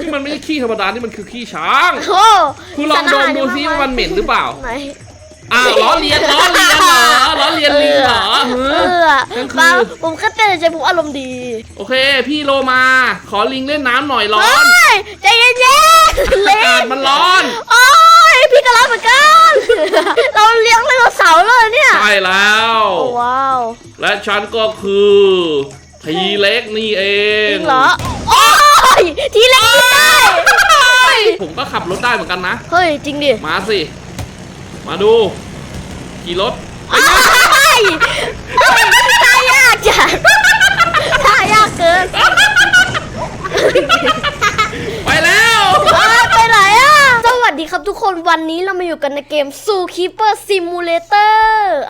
นี่มันไม่ใช่ขี้ธรรมดา นี่มันคือขี้ช้าง โอ้คุณลองดมดูซิว่ามันเหม็นหรือเปล่า ไหนอ้าวล้อเลียนล้อเลียนเหรอล้อเลียนลิงเหรอเอเอออนั่นคือมาผมแค่เต้นใจผมอารมณ์ดีโอเค พี่โลมา ขอลิงเล่นน้ำหน่อยร้อเฮ้น ยใจเย็นๆเล่อากาศนมันร้อน โอ้ยพี่ก็ร้อนเหมือนกัน เราเลี้ยงไดโนเสาร์เลยเนี่ย ใช่แล้วโอ้ว้าว และฉันก็คือ ทีเล็กนี่เอจงริงเหรอ โอ้ย ทีเล็กกินได้ผมก็ขับรถได้เหมือนกันนะ เฮ้ย จริงดิมาสิ มาดู ขี่รถเอ้ยเฮ้ยตายยากจังตายยากเกิน ไปแล้ว เอ้ยไปไหนอะ สวัสดีครับทุกคน วันนี้เรามาอยู่กันในเกม Zookeeper Simulator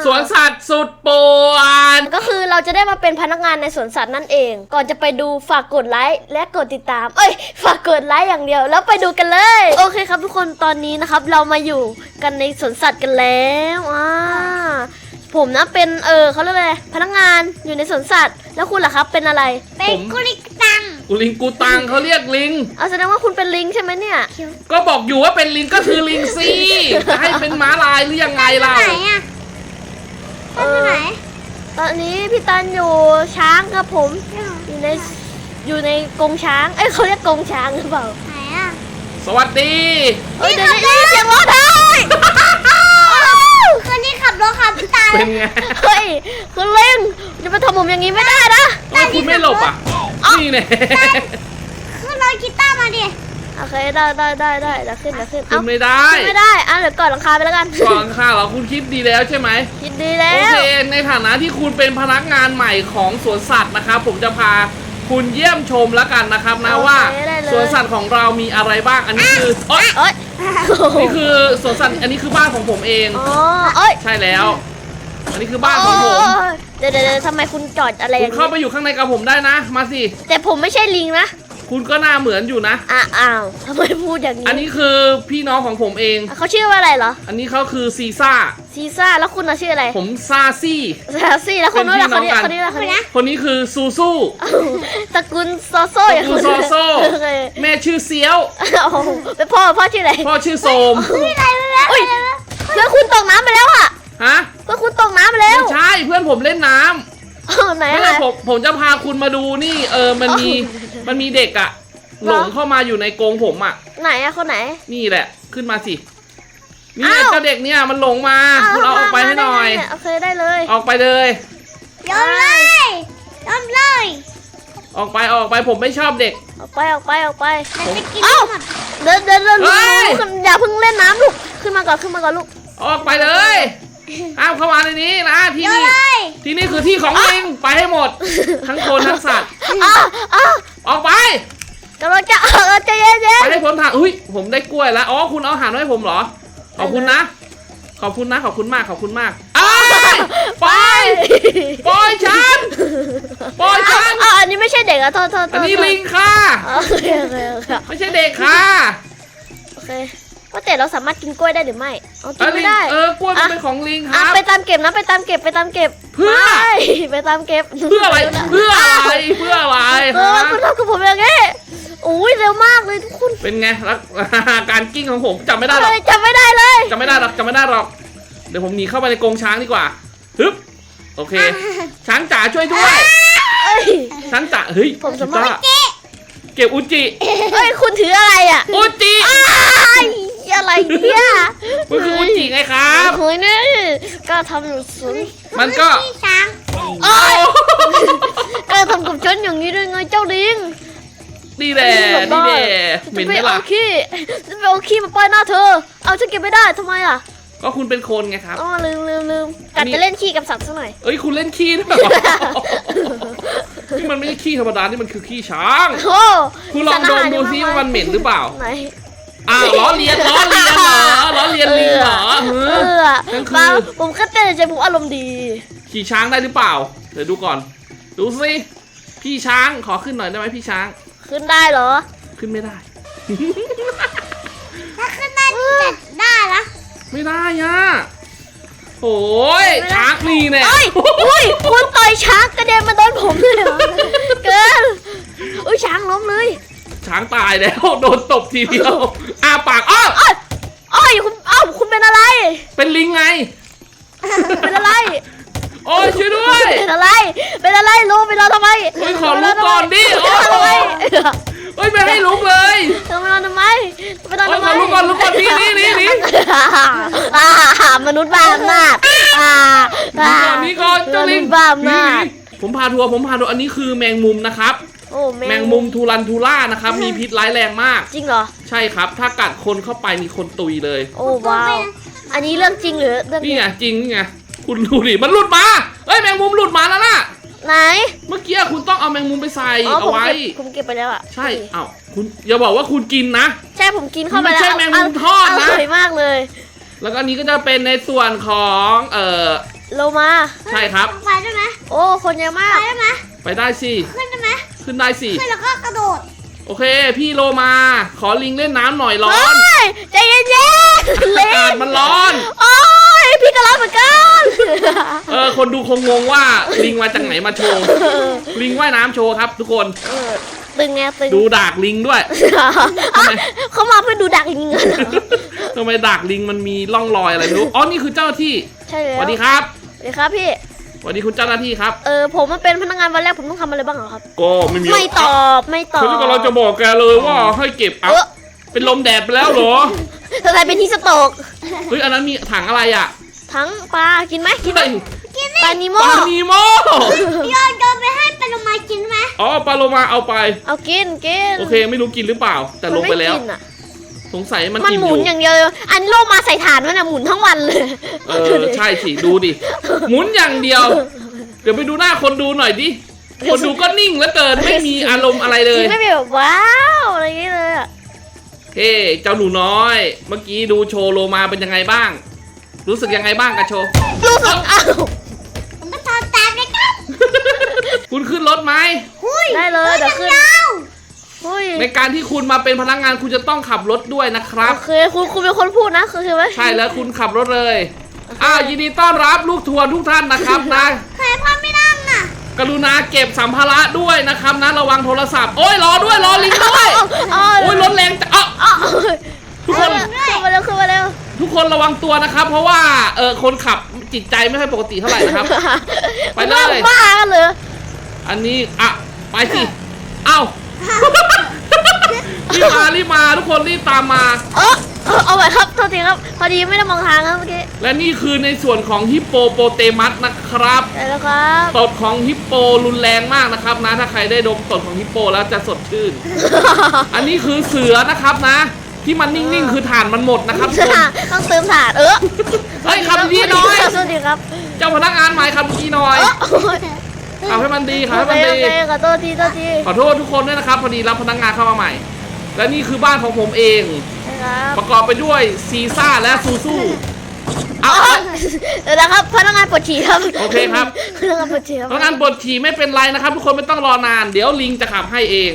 สวนสัตว์สุดป่วนก็คือเราจะได้มาเป็นพนักงานในสวนสัตว์นั่นเอง ก่อนจะไปดูฝากกดไลค์และกดติดตาม เอ้ย ฝากกดไลค์อย่างเดียวแล้วไปดูกันเลย โอเคครับทุกคนตอนนี้นะครับ เรามาอยู่กันในสวนสัตว์กันแล้วอ่าผมนะเป็นเออเขาเรียกอะไรพนักงานอยู่ในสวนสัตว์ แล้วคุณล่ะครับเป็นอะไรผมกุลิกตัง กูลิงกูตังเขาเรียกลิง เอาแสดงว่าคุณเป็นลิงใช่ไหมเนี่ยก็บอกอยู่ว่าเป็นลิงก็คือลิงสิจะให้เป็นม้าลายหรือยังไงเราไหนอะเอต้นอไหน ตอนนี้พี่ตันอยู่ช้างครับผม อยู่ในอยู่ในกรงช้าง เอ้ยเขาเรียกกรงช้างหรือเปล่า ไหนอะ สวัสดีเอ้ยเดี๋ยวได้ยินเสียงรถไทยคนนี้ขับรถขับตายเป็นไง เฮ้ยคุณเล่งจะมาทำผมอย่างนี้ไม่ได้นะทำไมคุณไม่หลบอะ นี่แน่ขึ้นรถกีตาร์มาดิโอเคได้ได้ได้ได้เดี๋ยวขึ้นเดี๋ยวขึ้นคุเอ้าณไม่ได้ขึ้นไม่ได้อะเดี๋ยวก่อนหลังคาไปแล้วกันก่อนค่ะเหรอคุณคิดดีแล้วใช่ไหมยินดีแล้วโอเคในฐานะที่คุณเป็นพนักงานใหม่ของสวนสัตว์นะครับผมจะพาคุณเยี่ยมชมแล้วกันนะครับนะว่าสวนสัตว์ของเรามีอะไรบ้างอันนี้คือเอ้ยนี่คือสวนสัตว์อันนี้คือบ้านของผมเองอ๋อเอ้ยใช่แล้ว อันนี้คือบ้านของผม เดี๋ยวเดี๋ยวเดี๋ยวทำไมคุณจอดอะไรอคุย่าณงเข้านี้ไปอยู่ข้างในกับผมได้นะ มาสิ แต่ผมไม่ใช่ลิงนะคุณก็หน่าเหมือนอยู่นะ อะอ้าวทำไมพูดอย่างนี้อันนี้คือพี่น้องของผมเอง อะเขาชื่อว่าอะไรเหรออันนี้เขาคือซีซ่า ซีซ่าแล้วคุณน่ะชื่ออะไรผมซาซี่ ซาซี่แล้วคนนู้นล่ะเป็คนนพี่นี้น้องกัน คนนี้ล่ะคนนี้คนนี้คือซูซูอ้าวตระกูลโซโซ่อย่างคุณโซโซโอเคแม่ชื่อเซียวโอ้โหเป็นพ่อพ่อชื่ออะไรพ่อชื่อโสม ไม่ได้ไม่ได้อุ้ยเพื่อนคุณตกน้ำไปแล้วอะ ฮะเพื่อนคุณตกน้ำไปแล้วไม่ใช่เพื่อนผมเล่นน้ำอ้าวไหนไม่อะได้ผมผมจะพาคุณมาดูนี่ เออมันมีมันมีเด็กอะเหรอหลงเข้ามาอยู่ในกรงผมอะไหนอะคนไหน นี่แหละ ขึ้นมาสินี่อ้าว เจ้าเด็กเนี่ยมันหลงมาคุณเอาออกไปให้หน่อยาโอเคได้เลยออกไปเลย ยอมเลยยอมเลยออกไปออกไปผมไม่ชอบเด็ก ออกไปออกไปออกไปเดี๋ยวจะกินเอ้าหมดเดินเดินเดินเฮ้ย ลูกอย่าเพิ่งเล่นน้ำลูกขึ้นมาก่อนขึ้นมาก่อนลูกออกไปเลย ห้ามเข้ามาในนี้นะที่ยอมนี่เลยที่นี่คือที่ของลิงไปให้หมด ทั้งคนทั้งสัตว์อ้าวอ้าวออกไปกำลังจะเออใจเย็นไปให้พ้นทางอุ้ยผมได้กล้วยแล้วอ๋อคุณเอาอาหารมาให้ผมเหรอขอบคุณนะ ขอบคุณนะขอบคุณมากขอบคุณมากอ้ายไปๆปล่อยฉันปล่อยฉันอ้าวอันนี้ไม่ใช่เด็กอะโทษโทษโทษอันนี้ลิงค่ะโอเคโอเคโอเคไม่ใช่เด็กค่ะโอเค ว่าแต่เราสามารถกินกล้วยได้หรือไม่เอากินลิไม่งได้เออกล้วยมันเป็นของลิงคอะรับ ไปตามเก็บนะไปตามเก็บไปตามเก็บเพื่อ ไม่ไปตามเก็บเพื่ออะไรเพื่ออะไรเพื่ออะไรเออฮะคุณทำกับผมอย่างนี้อุ้ยเร็วมากเลยทุกคนเป็นไงแล้วการกิ้งของผมจำไม่ได้หรอกเฮ้ยจำไม่ได้เลยจำไม่ได้หรอกจำไม่ได้หรอก เดี๋ยวผมหนีเข้าไปในกรงช้างดีกว่าฮึบโอเค ช้างจ๋าช่วยด้วย เอ้ย ช้างจ๋าเฮ้ยผมสามารถกีตาเก็บอุจิเอ้ยคุณถืออะไรอะอุจิ อ้าย อะไรเนี่ยมันคืออุจิไงครับเฮ้ยนี่ก็ทำอยู่สูงมันก็พี่ช้างเอ้ยก็ทำกับฉันอย่างนี้ด้วยไงเจ้าลิงนี่แหละนี่แหละเหม็นไหมจะไปล่ะเอาขี้จะไปเอาขี้มาป้ายหน้าเธอ เอาฉันเก็บไม่ได้ทำไมอะก็คุณเป็นคนไงครับ อ๋อลืมลืมลืมอักันดนี้จะเล่นขี้กับสัตว์ซะหน่อย เอ้ยคุณเล่นขี้ด้วยเหรอ นี่มันไม่ใช่ขี้ธรรมดา นี่มันคือขี้ช้าง โอ้คุณลองดมดูซิว่ามันเหม็นหรือเปล่า ไหน อ้าวล้อเลียนล้อเลียนเหรอล้อเลียนลิงเหรอเอเอออนั่นคือมาผมแค่เต้นใจผมอารมณ์ดี ขี่ช้างได้หรือเปล่า เดี๋ยวดูก่อน ดูสิพี่ช้างขอขึ้นหน่อยได้ไหมพี่ช้าง ขึ้นได้เหรอขึ้นไม่ได้ ถ้าขึ้นได้จะได้ละไม่ได้อะโอ้ยช้างนี่แน่ เอ้ยอุ้ยคุณต่อยช้างกระเด็นมาโดนผมเลยเหรอเกินอุ้ยช้างล้มเลย ช้างตายแล้วโดนตบทีเดียวอาปากอ้ออ้อยอ้อยคุณอ้าวคุณเป็นอะไร เป็นลิงไง เป็นอะไร โอ้ยช่วยด้วย เป็นอะไร เป็นอะไรลุงเป็นเราทำไมเฮ้ยขอลุกก่อนดิเป็นเราทำไมเฮ้ยไม่ให้ลุกเลยเป็นเราทำไมเป็นเราโอ้ยทำขไมอลุกก่อนลุกก่อนนี่นี่นี่นี่อ่ามนุษย์บ้าอำนาจอ่าอ่านี่ก่อนเจ้าลิงมนุษย์บ้าอำนาจนี่ผมพาทัวร์ผมพาทัวร์อันนี้คือแมงมุมนะครับ โอ้แมงมุมทูรันทูล่านะครับ มีพิษร้ายแรงมาก จริงเหรอ ใช่ครับ ถ้ากัดคนเข้าไปมีคนตุยเลย โอ้ว้าว อันนี้เรื่องจริงหรือเรื่องนี่ไงจริงนี่ไงคุณดูดิมันหลุดมาเอ้ยแมงมุมหลุดมาแล้วน่ะ ไหน เมื่อกี้คุณต้องเอาแมงมุมไปใส่อ๋อเอาผมไว้ เก็บผมเก็บไปแล้วอะใช่เอ้าคุณอย่าบอกว่าคุณกินนะ ใช่ผมกินเข้าไปแล้วไม่ใช่แมงมุมทอดนะอร่อยมากเลย แล้วก็อันนี้ก็จะเป็นในส่วนของเอ่อโลมา ใช่ครับ ไปได้ไหมโอ้ คนเยอะมาไปกได้ไหมไปได้สิ ขึ้นได้ไหม ขึ้นได้สิ ขึ้นแล้วก็กระโดดโอเค พี่โลมา ขอลิงเล่นน้ำหน่อยร้อเฮ้น ยใจเย็นๆอาเล่กาศนมันร้อน โอ้ยพี่ก็ร้อนเหมือนกันเออ คนดูคงงงว่าลิงมาจากไหนมาโชว์ ลิงว่ายน้ำโชว์ครับทุกคน เออตึงไงตึงดูดากลิงด้วย ทำไม เขามาเพื่อดูดักจริงๆเหรอทำไมดากลิงมันมีร่องรอยอะไรไม่รู้ อ๋อ นี่คือเจ้าหน้าที่ ใช่แล้วสวัสดีครับ สวัสดีครับพี่ส วัสดีคุณเจ้าหน้าที่ครับ เออผมมาเป็นพนักงานวันแรกผมต้องทำอะไรบ้างเหรอครับ ก็ไม่มีไม่ตอบไม่ตอบฉันกำลังจะบอกแกเลยว่าให้เก็บเอเอาอเป็นลมแดดไปแล้วเหรอทำไมเป็นที่สโตกเฮ้ยอันนั้นมีถังอะไรอะทั้งปลากินไหมกินไหมเฮ้ยปลานิโมปลานีโมโยนโยนไปให้ปลาโลมากินไหมอ๋อปลาโลมาเอาไป เอากินกินโอเค ไม่รู้กินหรือเปล่า แต่ลงไปแล้ว มันม่กินอะ สงสัยมันมันอิ่มหอมุนยู่อย่างเดียวเลยอันโลกมาใส่ฐานมันอะหมุนทั้งวันเลย เออใช่สิ ดูดิ หมุนอย่างเดียว เดี๋ยวไปดูหน้าคนดูหน่อยดิ คนดูก็นิ่งเหลือเกินไม่มีอารมณ์อะไรเลย ไม่มีแบบว้าวอะไรอย่างเงี้ยเลยอะเฮ้เจ้าหนูน้อย เมื่อกี้ดูโชว์โลมาเป็นยังไงบ้าง รู้สึกยังไงบ้างกับโชว์ รู้สึกอ้าวผมก็ทอนตามเลยครับคุณขึ้นรถไหม หุยได้เลยเดี๋ยวขึ้นยาวหุ้ยในการที่คุณมาเป็นพนักงานคุณจะต้องขับรถด้วยนะครับ โอเคคุณคุณเป็นคนพูดนะคือคือไหมใช่แล้วคุณขับรถเลยอ้าวยินดีต้อนรับลูกทัวร์ทุกท่านนะครับนะใครพ่อไม่นั่งน่ะกรุณาเก็บสัมภาระด้วยนะครับนะระวังโทรศัพท์โอ้ยรอด้วยรอลิงด้วยอ๋อโอ้ยรถแรงจังเอ้าอ๋อทุกคนขึ้นมาเร็วขึ้นมาเร็วทุกคนระวังตัวนะครับ เพราะว่าเออคนขับจิตใจไม่ค่อยปกติเท่าไหร่นะครับ ไปเลยบ้ากันเลยอันนี้อะไปสิเอ้า รีบมารีบมาทุกคนรีบตามมา เออเออเอาไว้ครับโทษทีครับ พอดีไม่ได้มองทางครับเมื่อกี้และนี่คือในส่วนของฮิปโปโปเตมัสนะครับได้แล้วครับตดของฮิปโปรุนแรงมากนะครับนะ ถ้าใครได้ดมตดของฮิปโปแล้วจะสดชื่น อันนี้คือเสือนะครับนะ ที่มันนิ่งๆ คือฐานมันหมดนะครับทุกคนต้องเติมถ่านเออเฮ้ยขับดีๆหน่อย สวัสดีครับ เจ้าพนักงานใหม่ขับดีๆหน่อย เออโอ้ย ขับให้มันดีขับโอให้เคมันโอดีเคขอโทษทีโทษทีขอโทษทุกคนด้วยนะครับ พอดีรับพนักงานเข้ามาใหม่ และนี่คือบ้านของผมเอง นะครับประกอบไปด้วยซีซ่าและซูซูเอาเอา เดี๋ยวนะครับพนักงานปวดฉี่ครับโอเคครับ พนักงานปวดฉี่ครับพนักงานบดขี่ไม่เป็นไรนะครับ ทุกคนไม่ต้องรอนาน เดี๋ยวลิงจะขับให้เอง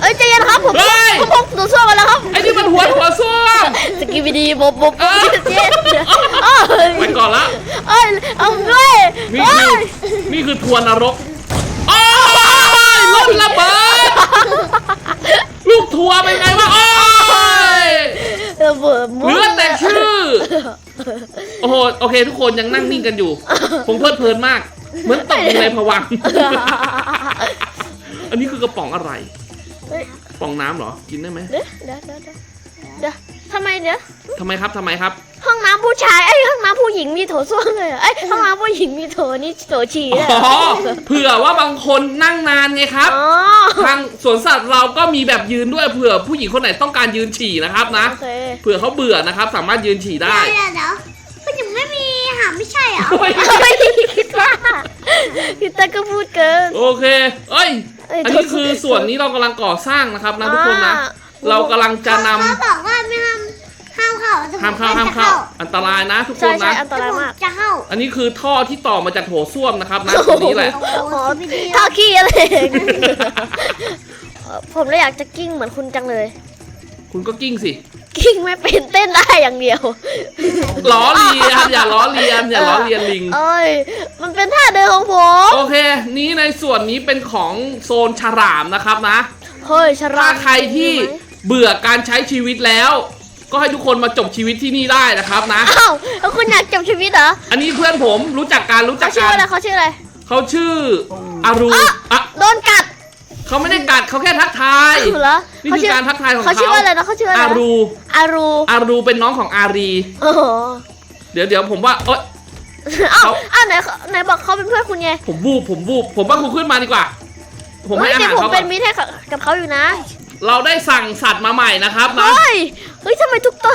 เอ้ยใจเย็นครับผมเฮ้ย ผมผมหนูซ่วมมาแล้วครับไอ้นี่มันหัวหัวส้วม สกิบิดีบบบบเออเจ็ดเอ้ยไปก่อนละ เอ้ยเอาด้วยนี่เอ้คือยนี่คือทวนนรกโอ้ยลมระเบิด ลูกทัวร์เป็นไงวะ โอ้ยระเบิดเหลือแต่ชื่อ โอ้โห โอเค ทุกคนยังนั่งนิ่งกันอยู่ผมเพลิดเพลินมาก เหมือนตกอยู่ในผวังค์อันนี้คือกระป๋องอะไร เฮ้ยกระป๋องน้ำเหรอ กินได้ไหมเดี๋ยวเดี๋ยวเดี๋ยวเดี๋ยวเดี๋ยวทำไมเดี๋ยวทำไมครับทำไมครับ ห้องน้ำผู้ชายเอ้ยห้องน้ำผู้หญิงมีโถส้วมเลยเหรอเอ้ยห้องน้ำผู้หญิงมีโถนี่โถฉี่อ๋เลยเหรออ เผื่อว่าบางคนนั่งนานไงครับ อ๋อทางสวนสัตว์เราก็มีแบบยืนด้วยเผื่อผู้หญิงคนไหนต้องการยืนฉี่นะครับนะ โอเคเผื่อเขาเบื่อนะครับ สามารถยืนฉี่ได้ เดี๋ยวเดี๋ยว ไม่ใช่เหรอโอ้ยเฮ้ยคิดว่าพี่ตาก็พูดเกิน โอเค เอ้ย เอ้ยอันนี้คือส่วนนี้เรากำลังก่อสร้างนะครับนะทุกคนนะ อ่า เรากำลังจะนำเขาบอกว่าไม่ห้ามห้ามเข้าแต่ผห้ามเข้าห้ามเข้า อันตรายนะทุกคใช่นใช่นะ อันตรายมากจะเข้าอันนี้คือท่อที่ต่อมาจากโถส้วมนะครับนะตรงนี้แหละอ้โหไม่ดีท่าขี้อะไรอย่างเงี้ยผมเลยอยากจะกิ้งเหมือนคุณจังเลย คุณก็กิ้งสิกิ้งไม่เป็นเต้นได้อย่างเดียว ล้อเลียนอย่าล้อเลียนอย่าล้อเลียนลิง เอ้ย มันเป็นท่าเดินของผม โอเค นี้ในส่วนนี้เป็นของโซนฉลามนะครับนะ เฮ้ยฉลาถ้าดใครที่เบื่อการใช้ชีวิตแล้ว ก็ให้ทุกคนมาจบชีวิตที่นี่ได้นะครับนะ อ้าวแล้วคุณอยากจบชีวิตเหรออันนี้เพื่อนผมรู้จักการรู้จัเขากชื่อกัอะไรนเขาชื่ออะไร เขาชื่ออารูอะโดนกัด เขาไม่ได้กัดเขาแค่ทักทายเหรอนี่คือการทักทายของเขาเขาชื่อว่าอะไรนะเขาชื่ออะไรอานะรูอารูอารูเป็นน้องของอารี โอ้โหเดี๋ยวเดี๋ยวผมว่าเอ้ยอ้าวเขาอ้าวไหนไหนบอกเขาเป็นเพื่อนคุณไงผมบูบผมบูบผมว่าคุณขึ้นมาดีกว่า ผมให้อาเฮ้ยหารแต่ผมเขาก่เป็อนนมิตรให้กับกับเขาอยู่นะ เราได้สั่งสัตว์มาใหม่นะครับนะ เฮ้ย เฮ้ยทำไมทุกตัว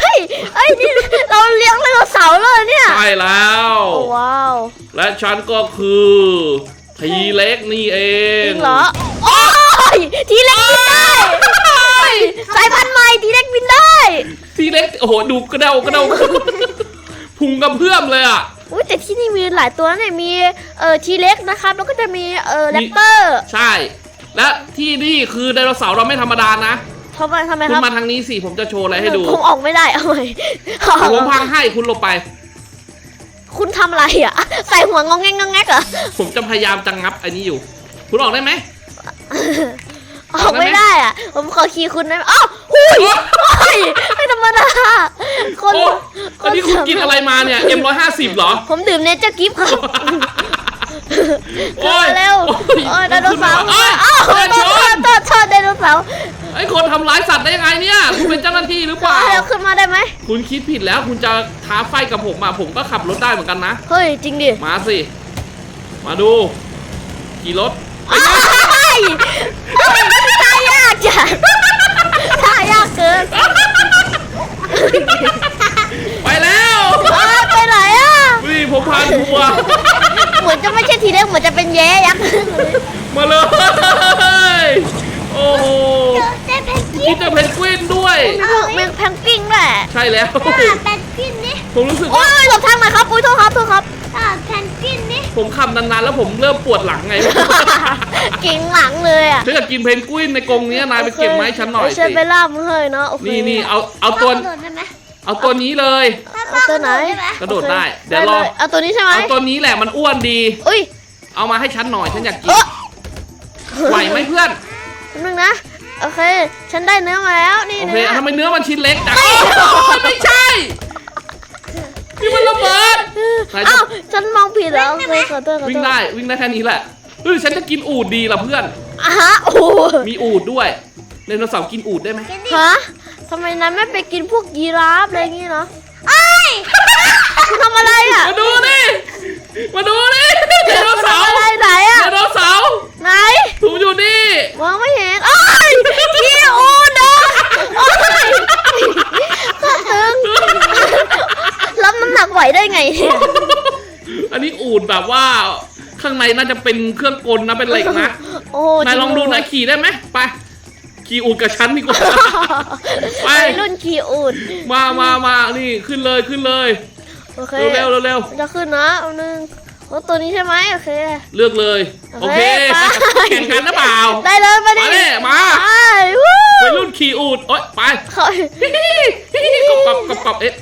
เฮ้ยเอ้ยนี่เราเลี้ยงไดโนเสาร์เลยเนี่ย ใช่แล้ว โอ้ว้าว และฉันก็คือ ทีเล็กนี่เอจงริงเหรอ โอ้ย ทีเล็กบินได้เฮ้ยสายพันธุ์ใหม่ทีเล็กบินได้ ทีเล็กโอ้โหดูกระเดากระเดาพุงกระเพื่อมเลยอะ อุ้ยแต่ที่นี่มีหลายตัวนะเนี่ยมีเอ่อทีเล็กนะครับ แล้วก็จะมีเอ่อแรปเตอร์ใช่ และที่นี่คือไดโนเสาร์เราไม่ธรรมดานะทำไมทำไมคุคณรับมาทางนี้สิผมจะโชว์อะไรให้ดู ผมออกไม่ได้เอาใหม่เดี๋ยวผมพังให้คุณหลบไป คุณทำอะไรอะ ใส่หัวงองแงงงองแงกเหรอผมจะพยายามจะงับอันนี้อยู่ คุณออกได้ไหม ออกไม่ได้อะ ผมขอคีย์คุณได้ไหมอ้าวหุยเฮ้ยไม่ธรรมดาคนโอ้อันนี้คุณกินอะไรมาเนี่ย M150 เหรอ ผมดื่มเนเจอร์กิฟต์ครับ โอ้ยเร็วโอ้ยโอ้ยไดโนเสาร์เอ้ยอ้าวเดินชนโทษโทษไดโนเสาร์ ไอ้คนทำร้ายสัตว์ได้ยังไงเนี่ย คุณเป็นเจ้าหน้าที่หรือเปล่า เร็วขึ้นมาได้ไหมคุณคิดผิดแล้ว คุณจะท้าไฟกับผมอะผมก็ขับรถได้เหมือนกันนะ เฮ้ยจริงดิมาสิ มาดู ขี่รถอ้ายเฮ้ยท่ายากจังท่ายากเกินไปแล้วเอ้ยไปไหนอะนี่ผมพาทัวร์เหมือนจะไม่ใช่ทีเล็กเหมือนจะเป็นแย้ยักษ์มาเลย โอ้โหเจ๊เพนกวิคินดจะเพนกวินด้วยมีพวกแมงแพงกิ้งด้วยใช่แล้วอ่าเพนกวินนี่ผมรู้สึกโอ้ว่ายหลบทางหน่อยครับอุ้ยโทษครับโทษครับอ่าเพนกวินนี่ผมขับนานๆแล้วผมเริ่มปวดหลังไง เก่งหลังเลยอะถ้าอยากกินเพนกวินในกรงนี้นายไปเก็บไมาให้ฉันหน่อยฉันสิไปล่ามเฮ้ยเนาะโอเคนี่นี่เอาเอาตัวกระโดดได้ไหมเอาตัวนี้เลยเอาตัวไหนกระโดดได้เดี๋ยวรอ ลเอาตัวนี้ใช่ไหมเอาตัวนี้แหละมันอ้วนดี อุ้ยเอามาให้ฉันหน่อยฉันอยากกิเอนอไหวไหมเพื่อน แป๊บนึงนะ โอเค ฉันได้เนื้อมาแล้ว นี่โอเคเนื้อ ทำไมเนื้อมันชิ้นเล็กจังไม่ใช่นี่มันระเบิด ไหนจะ อ้าวฉันมองผิดแล้วโอเคขอโทษขอโทษวิ่งได้วิ่งได้แค่นี้แหละเออฉันจะกินอูดดีล่ะเพื่อน อะฮะโอ้โหมีอูดด้วยไดโนเสาร์กินอูดได้ไหม ฮะทำไมนายไม่ไปกินพวกยีราฟอะไรอย่างงี้เนาะไอ้ย คุณทำอะไรอะมาดูดิมาดูดิไดโนเสาร์ทำอะไรไหนอะไดโนเสาร์ไหนผมอยู่นี่มองไม่เห็นอ้ายขี้อูดอะโอ้ยข้าตึงรับน้ำหนักไหวได้ไงเนี่ยอันนี้อูดแบบว่าข้างในน่าจะเป็นเครื่องกลนะเป็นเหล็กนะโอ้นายลองดูนายขี่ได้ไหมไป ขี่อูดกับฉันดีกว่า ไปไปรุ่นขี่อูดมามามานี่ขึ้นเลยขึ้นเลย โอเคเร็วเร็วเร็วจะขึ้นนะเอาหนึ่งโอ้ตัวนี้ใช่ไหมโอเค เลือกเลย โอโอเคเคไป แข่งกันหรือเปล่า ได้เลยมาดิมาเลยมา ไปวู้ไปรุ่นขี่อูดโอ๊ยไปเขากรอบกรอบกรอบกรอบเอ๊ะ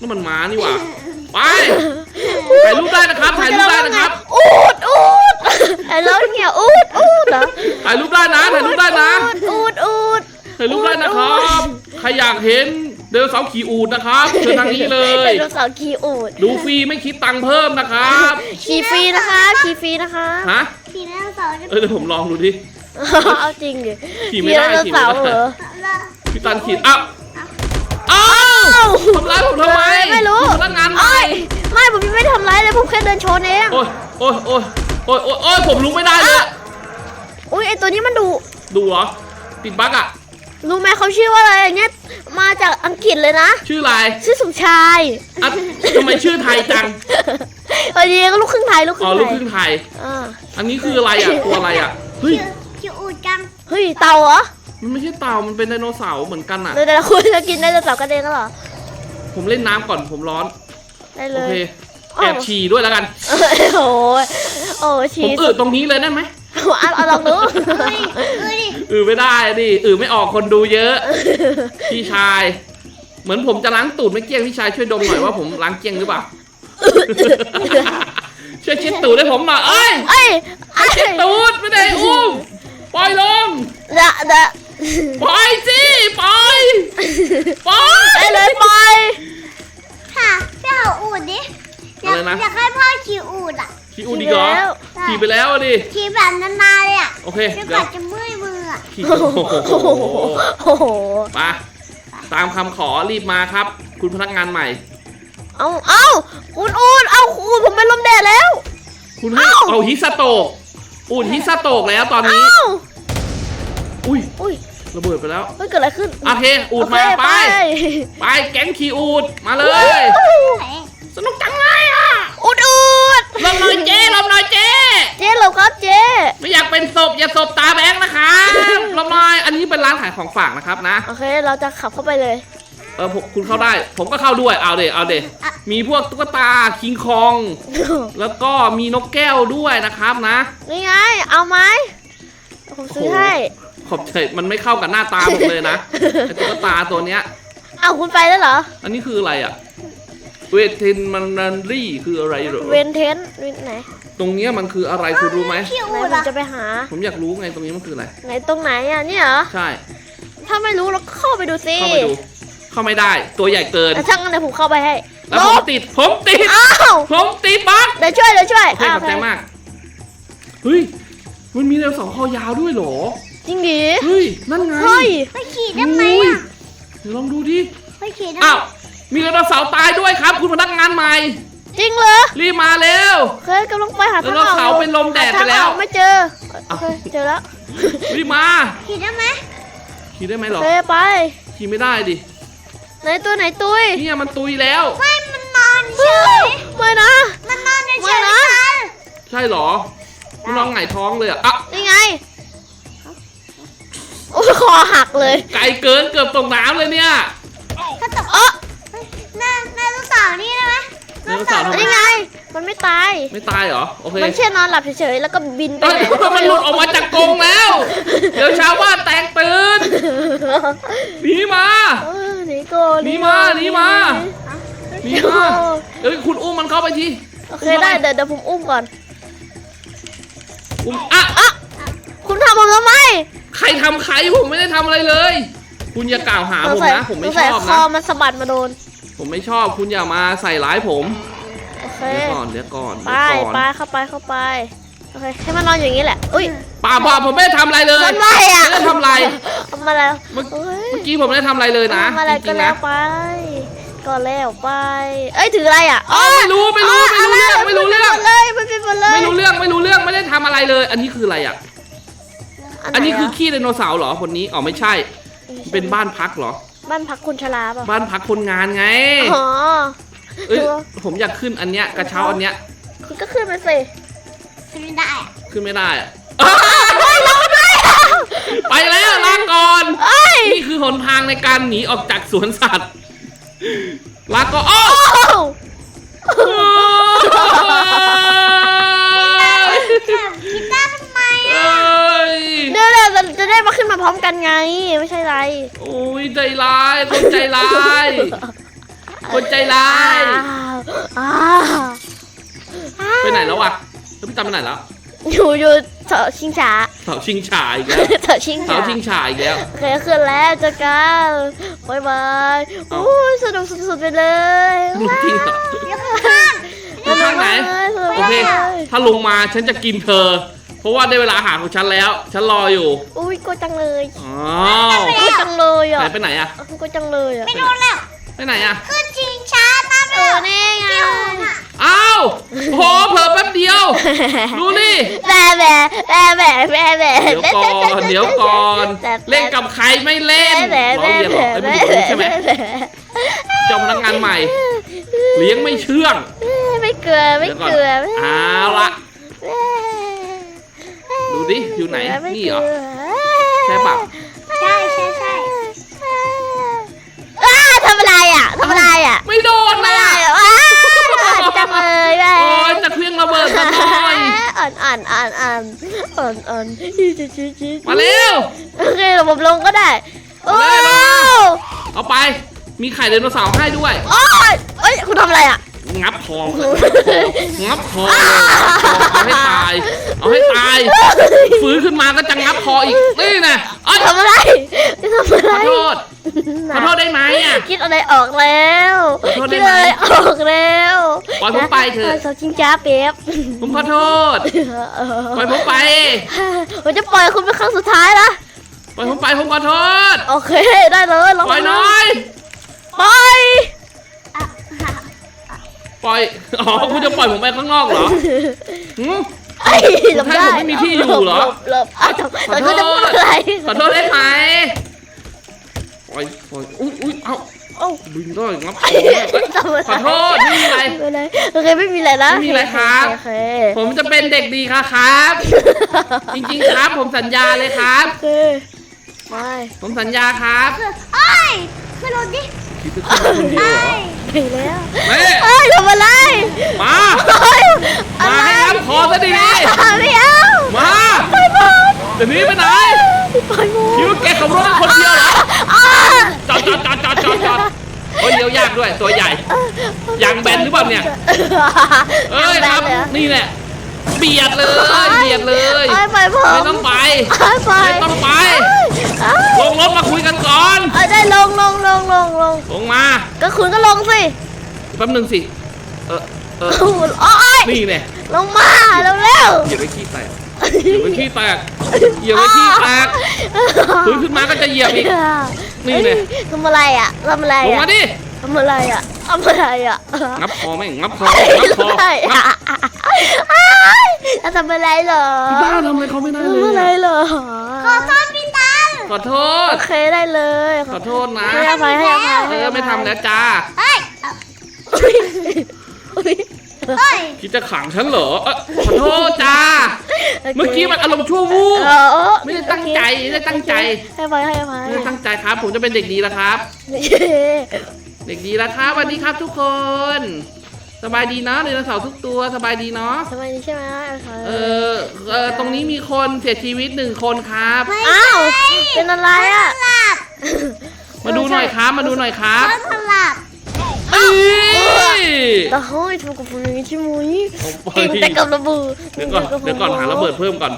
นั่นมันม้านี่หว่า ไป ถ่ายรูปได้นะครับ ถ่ายรูปได้นะครับ อูดอูด ไอ้รถเนี่ยอูดอูดเหรอถ่ายรูปได้นะถ่ายรูปได้นะอูดอูดถ่ายรูปได้นะครับใครอยากเห็นเดินเสาร์ขี่อูดนะครับเชิญทางนี้เลไดย โนเสาร์ขี่อูดดูฟรีไม่คิดตังค์เพิ่มนะครับขี่ฟรีนะคะขี่ฟรีนะคะฮะขี่ไดโนเสาร์จะเออเดี๋ยวผมลองดูดิ เอาจริงดิขี่ไม่ได้ไดโนเสาร์ขี่ไม่ได้เหรอละพี่ตันขี่อ้าวอ้าวทำร้ายผมทำไมไม่รู้ผมพนักงานใหม่เอ้ยไม่ผมยังไม่ได้ทำร้ายเลยผมแค่เดินชนเองโอ้ยโอ้ยโอ้ย โอ้ยโอ้ยโอ้ยผมลุกไม่ได้เลยอุ้ยไอตัวนี้มันดุดูเหรอติดบั๊กอะรู้ไหมเขาชื่อว่าอะไรเนี่ยมาจากอังกฤษเลยนะ ชื่ออะไรชื่อสมชายอะทำไมชื่อไทยจังเออดีก็ลูกครึ่งไทยลูกคอ๋รึ่องไทลูกยครึ่งไทย อ่าอันนี้คืออะไรอะตัวอะไรอะเฮ้ยขี่อูดจังเฮ้ยเต่าเหรอมันไม่ใช่เต่ามันเป็นไดโนเสาร์เหมือนกันอะเดี๋ยวเดี๋ยวคุณจะกินได้จะเต่ากระเด็นก็เหรอผมเล่นน้ำก่อนผมร้อน ได้เลโอยเคอ้าวแอบฉี่ด้วยแล้วกัน เอ้ยโอ้ย โอ้ยผชีมสอืดตรงนี้เลยได้ไหมเอาเอาลองดูเอ้ยเอ้ยดิอืดไม่ได้ดิอืดไม่ออกคนดูเยอะ พี่ชาย เหมือนผมจะล้างตูดไม่เกลี้ยงพี่ชายช่วยดมหน่อยว่าผมล้างเกลี้ยงหรือเปล่า ช่วยเช็ดตูดให้ผมหน่อยเอ้ยเอ้ยเอ้ยตูดไม่ได้อุ้มปล่อยลงเดะเดะปล่อยสิปล่อยปล่อยไปเลยไปค่ะพี่เอาอูดดิอยากอะไรนะ อยากให้พ่อขี่อูดอะ ขี่อูดอีกเหรอขี่ไปแล้วอะดิ ขี่แบบนานๆเลยอะโอเคจนกเดี๋ยวว่าจะเมื่อยมืออะขี่โอ้โหโอ้โห ไปตามคำขอรีบมาครับ คุณพนักงานใหม่ เอาเอาอุ่นอุ่นเอาอุ่นผมเป็นลมแดดแล้ว คุณให้เอ้า เอาฮิสโตกอูดฮิสโตกแล้วตอนนี้ เอ้าอุ้ยอุ้ยระเบิดไปแล้วเฮ้ยเกิดอะไรขึ้นโอเคอูดโเคมาไปไป ไปแก๊งขี่อูดมาเลยสนุกจังเลยอะอุดอุด ลมหน่อยเจ้ลมหน่อยเจ้เจ๊เหรอครับเจ๊ไม่อยากเป็นศพอย่าศพตาแบงค์นะครับลมหน่อยอันนี้เป็นร้านขายของฝากนะครับนะ โอเค เราจะขับเข้าไปเลย เออผมคุณเข้าได้ ผมก็เข้าด้วยเอาเดเอาเดมีพวกตุ๊กตาคิงคอง แล้วก็มีนกแก้วด้วยนะครับนะนี่ไงเอาไหมผมซื้อให้ขอบใจมันไม่เข้ากับหน้าตาผมเลยนะไอตุ๊กตาตัวเนี้ยเอาคุณไปแล้วเหรอ อันนี้คืออะไรอะ เวทนมันนันรี่คืออะไรเหรอเวนเทนไหนตรงเนี้ยมันคืออะไรคุณรู้ไหมขี่ไหนอูดผมอะจะไปหา ผมอยากรู้ไงตรงนี้มันคืออะไร ไหนตรงไหนอะเนี่ยเหรอ ใช่ ถ้าไม่รู้เราเข้าไปดูสิ เข้าไปดู เข้าไม่ได้ตัวใหญ่เกินแต่ช่างกันเดี๋ยวผมเข้าไปให้ แล้วผมติด ผมติด อ้าว ผมติดบั๊กเดี๋ยวช่วยเดี๋ยวช่วยโอเคขอบใจมาก เฮ้ย มันมีเรือสองคอยาวด้วยเหรอ จริงดิ เฮ้ย นั่นไง เฮ้ย ไปขี่ได้ไหมอุ้ยอะเดี๋ยวลองดูดิ ไปขี่ได้อ้าว มีเรือเสาร์ตายด้วยครับ คุณพนักงานใหม่ จริงเหรอรีบมาเร็ว เคยกำลังไปหาทางออกแล้วเขาเป็นลมแดดไปแล้ว หาทางออกไม่เจอโอเคเจอแล้วรีบมาขี่ได้ไหมขี่ได้ไหมเหรอเคยไปขี่ไม่ได้ดิไหนตัวไหนตุยเนี่ยมันตุยแล้ว ไม่มันนอนเฉยไม่นะ มันนอนเฉไม่ยนะๆกันใช่เหรอมันลองไงายท้องเลยอะอะนี่ไงโอ้ยคอหักเลย ไกลเกินเกือบตกน้ำเลยเนี่ย หน้าลูกสาวนี่ได้ไหมไดโนเสาร์ทำไมนี่ไง มันไม่ตาย ไม่ตายเหรอ โอเคมันแค่นอนหลับเฉยๆ แล้วก็บินไปเอ้ยไหนก็มันไม่หลุรู้ดออกมาจากกรงแล้ว เดี๋ยวชาวบ้านแตกตื่นหนีมา เออหนีก่อนหนีมาหนีมา หนีมาเอ้ยคุณอุ้มมันเข้าไปทีโอเคได้เดี๋ยวเดี๋ยวผมอุ้มก่อน อุ้มอะอะคุณทำผมทำไมใครทำใครผมไม่ได้ทำอะไรเลย คุณอย่ากล่าวหาผมนะ ผมไม่สงชสัยอบคอนะมันสะบัดมาโดน ผมไม่ชอบคุณอย่ามาใส่ร้ายผมโอเค เดี๋ยวก่อนเดี๋ยวก่อนไปเดี๋ยวก่อนไปเข้าไปเข้าไป โอเค ให้มันนอนอยู่อย่างนี้แหละ อุ้ยป่าป่าผมไม่ได้ทำอะไรเลยทำไมอะไม่ได้ทำอะไร ทำมาแล้วเมื่อเอ้ยเมื่อกี้ผมไม่ได้ทำอะไรเลยนะทำอะไรจก็ริงๆแล้นะวไป ก็แล้วไป เอ้ยถืออะไรอะอ๋อไม่รู้ไม่รู้ไม่รู้เรื่องไม่รู้เรื่อง เลยไม่เป็นหมดเลยไม่รู้เรื่องไม่รู้เรื่องไม่ได้ทำอะไรเลย อันนี้คืออะไรอะไหะอันนี้คือขี้ไดโนเสาร์เหรอคนนี้อ๋อไม่ใช่ เป็นบ้านพักเหรอ บ้านพักคุณชลาป่ะบ้านพักคนงานไงอ๋อเอ้ยตัวผมอยากขึ้นอันเนี้ยกระเช้าอันเนี้ยคุณก็ขึ้นไปสิขึ้นไม่ได้อะขึ้นไม่ได้อะเฮ้ยเราไม่ได้อะไปแล้วลาก่อนเอ้ยนี่คือหนทางในการหนีออกจากสวนสัตว์ลาก่อนอ้อโอ้โห แบบคิดได้ทำไม เอ อะ้ย เดี๋ยวเราจะจะได้ มาขึ้นมาพร้อมกันไง ไม่ใช่ไรโอ้ยใจร้ายคนใจร้ายคนใจร้ายอ้าวไปไหนแล้ววะแล้วพี่ตามไปไหนแล้วอยู่อยู่เถอะชิงช้าเสาชิงฉายอีกแล้วเถอะชิงเสาช้าชิงฉายอีกแล้วโอเคขึ้นแล้วเจอกันบายบายเอาโอ้ยสนุกสุดๆไปเลยลูกจริงเหรอเดี๋ยวข้างอยู่ข้างไหนสนุกโอมากเค เลย ถ้าลงมาฉันจะกินเธอ เพราะว่าได้เวลาอาหารของฉันแล้ว ฉันรออยู่อุ้ยกลัวจังเลยอ้าวกลัวจังเลยอะไหนไปไหนอะกลัวจังเลยอะไม่โดนแล้วไปไหนอะขึ้นชิงช้านะเอแม่อนี่ไงพี่หูน่ะอ้าวโหเผลอแป๊บเดียวดูนี่แม่แม่แม่แม่แม่แม่เดี๋ยวก่อนเดี๋ยวก่อน เล่นกับใครไม่เล่นแม่ล้อแม่เลียนหรอแม่ไอ้ผู้หญิงใช่ไหมเจ้าพนักงานใหม่ เลี้ยงไม่เชื่อง ไม่เกลือไม่เดี๋ยวก่อนเกลือเอาละ ดูดิอยู่ไหนไม่นี่เหรอกลืใช่ปะใช่ใช่ใช่อ้าทำอะไรอะทำอะไรอะไม่โดนทำนะอะไรอะว้าจังเลยแม่โอ้ยจะเครื่องระเบิดซะหน่อยอ่านอ่านอ่านอ่านอ่านอ่านมาเร็วโอเคเดี๋ยวผมลงก็ได้โอ้มาเลยยเอาไปมีไข่ไดโนเสาร์ให้ด้วยโอ้ยเอ้ยคุณทำอะไรอะ งงับคองับคองับคอเลยงับคอเอาให้ตาย เอาให้ตาย ฟื้นขึ้นมาก็จะงับคออีก นี่นะเอ้ยทำอะไรทำอะไรขอโทษขอโทษได้ไหมอะ คิดอะไรออกแล้วขอโทษได้คิดไหมอะไรออกแล้วปล่อยผมไปเถอะสาวจิงจ้าเป๊บผมขอโทษ ปล่อยผมไป ผมจะปล่อยคุณเป็นครั้งสุดท้ายละปล่อยผมไปผมขอโทษ โอเคได้เลยลองปล่อยหน้อยปล่อย ปล่อย อ๋อคุณจะปล่อยผมไปข้างนอกเหรอหืมไอ้หลบให้ได้ผมไม่มีที่อยู่เหรอ ลบหลบอ้าวขอแต่โทก็ษจะพูดอะไรขอโทษได้ไหมปล่อยปล่อยอุ้ยอุ้ยเอ้าเอ้าดึงได้งับคอทำอะไรขอโทษไม่มีอะไรไม่เป็นไรโอเคไม่มีอะไรนะไม่มีอะไรครับ โอเคผมจะเป็นเด็กดีค่ะครับ จริงๆครับ ผมสัญญาเลยครับ โอเคไม่ผมสัญญาครับ เอ้ยขึ้นรถดิ คิดจะขึ้นคนเดียวเหรอไปแล้วแม่เอ้ยทำอะไรมา เอ้ยมาให้งับคอซะดีไม่เอาๆมาไปผมเดี๋ยวนี้ไปไหนไปผมคิดว่าแกขับรถได้คนเดียวเหรออ้าจอดจอดจอดจอดจอดจอดโอ้ยเลี้ยวยากด้วยตัวใหญ่ ยางแบนหรือเปล่าเนี่ย เอ้ยครับ นี่แหละ เบียดเลยเบียดเลยไปไปผมไม่ต้องไปไปไปไม่ต้องไปเอ้ยลงรถมาคุยกันก่อนเอ้ยได้ลงลงลงลงลงลงมา ก็คุณก็ลงสิแป๊บหนึงสิเออเออโอ้ยนี่แน่ลงมาเร็วเร็วเหยียบไปขี้แตกเหยียบไปขี้แตกเหยียบไปขี้แตกฟื้นขึ้นมาก็จะเหยียบอีกนี่ไงทำอะไรอะทำอะไรลงอะมาดิทำอะไรอะ ทำอะไรอะงับคอแม่งงับคองับคอทำอะไรงับอะจะทำอะไรเหรอบ้าทำอะไรเขาไม่ได้เลทำอะไรยเหรอ ขอโทษพี่ตังขอโทษ โอเคได้เลย ขอโทษนะให้อภัยให้อภัยเออไม่ทำแล้วจ้า เฮ้ยอุ๊ยเฮ้ยคิดจะขังฉันเหรอเอ้อขอโทษจ้า เมื่อกี้มันอารมณ์ชั่ววูบเออไม่ได้ตั้งใจ ไม่ได้ตั้งใจ ให้อภัยให้อภัยไม่ได้ตั้งใจครับ ผมจะเป็นเด็กดีแล้วครับ เด็กดีแล้วครับสวัสดีครับทุกคน สบายดีเนาะไดโนเสาร์ทุกตัวสบายดีเนาะทำไมนี่ใช่ไหมโอเคเออเออตรงนี้มีคนเสียชีวิตหนึ่งคนครับ อ้าวเป็นอะไรอะหลับมาดูหน่อยครับมาดูหน่อยครับรถสลับเอ้ยแต่เฮ้ยทำกับผมอย่างนี้ใช่ไหมโอ้กินยแต่กับระเบิดเดี๋ยวก่อนเดี๋ยวก่อนหาระเบิดเพิ่มก่อน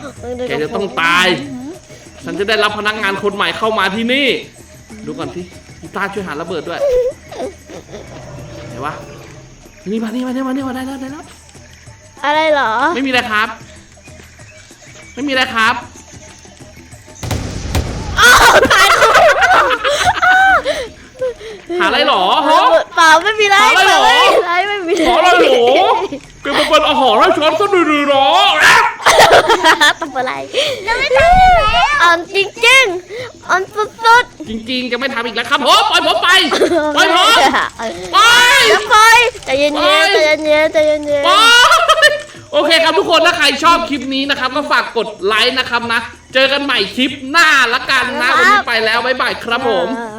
แกจะต้องตาย ฉันจะได้รับพนักงานคนใหม่เข้ามาที่นี่ ดูก่อนที่ กีตาร์ช่วยหาระเบิดด้วยไหนวะนี่มานี่มานี่มานี่มาได้แล้วได้แล้วอะไรเหรอ ไม่มีอะไรครับ ไม่มีอะไรครับหาอะไรหรอฮะ เปล่าไม่มีไรขออะไรเหรอไรไม่มีขออะไรหรอแกมาเป็นอาหารให้ฉันซะดีๆหรอ ทำอะไรจะไม่ทำอีกแล้วอ่อนจริงจริงๆอ่อนสุดจริง ๆ จะไม่ทำอีกแล้วครับผมปล่อยผมไปๆปล่อยผมไปจะไปใจเย็นไปๆใจเย็นๆใจเย็นไปโอเคครับทุกคนถ้าใครชอบคลิปนี้นะครับ ก็ฝากกดไลค์นะครับนะ เจอกันใหม่คลิปหน้าละกันนะวันนี้ไปแล้วบ๊ายบายครับผม อ่า